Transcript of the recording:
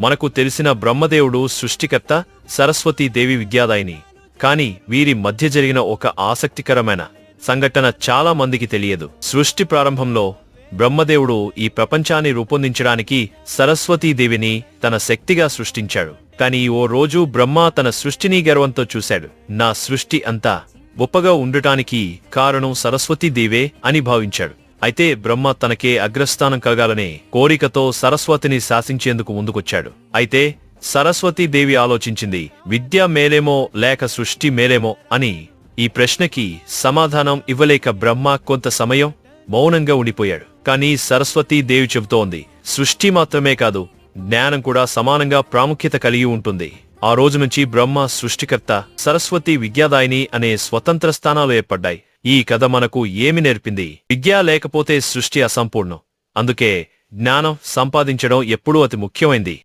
మనకు తెలిసిన బ్రహ్మదేవుడు సృష్టికర్త సరస్వతీదేవి విద్యాదాయిని. కాని వీరి మధ్య జరిగిన ఒక ఆసక్తికరమైన సంఘటన చాలా మందికి తెలియదు. సృష్టి ప్రారంభంలో బ్రహ్మదేవుడు ఈ ప్రపంచాన్ని రూపొందించడానికి సరస్వతీదేవిని తన శక్తిగా సృష్టించాడు. కాని ఓ రోజు బ్రహ్మ తన సృష్టిని గర్వంతో చూశాడు. నా సృష్టి అంతా గొప్పగా ఉండటానికి కారణం సరస్వతీదేవే అని భావించాడు. అయితే బ్రహ్మ తనకే అగ్రస్థానం కలగాలనే కోరికతో సరస్వతిని శాసించేందుకు ముందుకొచ్చాడు. అయితే సరస్వతీదేవి ఆలోచించింది విద్య మేలేమో లేక సృష్టి మేలేమో అని ఈ ప్రశ్నకి సమాధానం ఇవ్వలేక బ్రహ్మ కొంత సమయం మౌనంగా ఉండిపోయాడు. కానీ సరస్వతీదేవి చెబుతోంది సృష్టి మాత్రమే కాదు జ్ఞానం కూడా సమానంగా ప్రాముఖ్యత కలిగి ఉంటుంది. ఆ రోజు నుంచి బ్రహ్మ సృష్టికర్త సరస్వతి విద్యాదాయిని అనే స్వతంత్ర స్థానాలు ఏర్పడ్డాయి. ఈ కథ మనకు ఏమి నేర్పింది? విద్య లేకపోతే సృష్టి అసంపూర్ణం. అందుకే జ్ఞానం సంపాదించడం ఎప్పుడూ అతి ముఖ్యమైంది.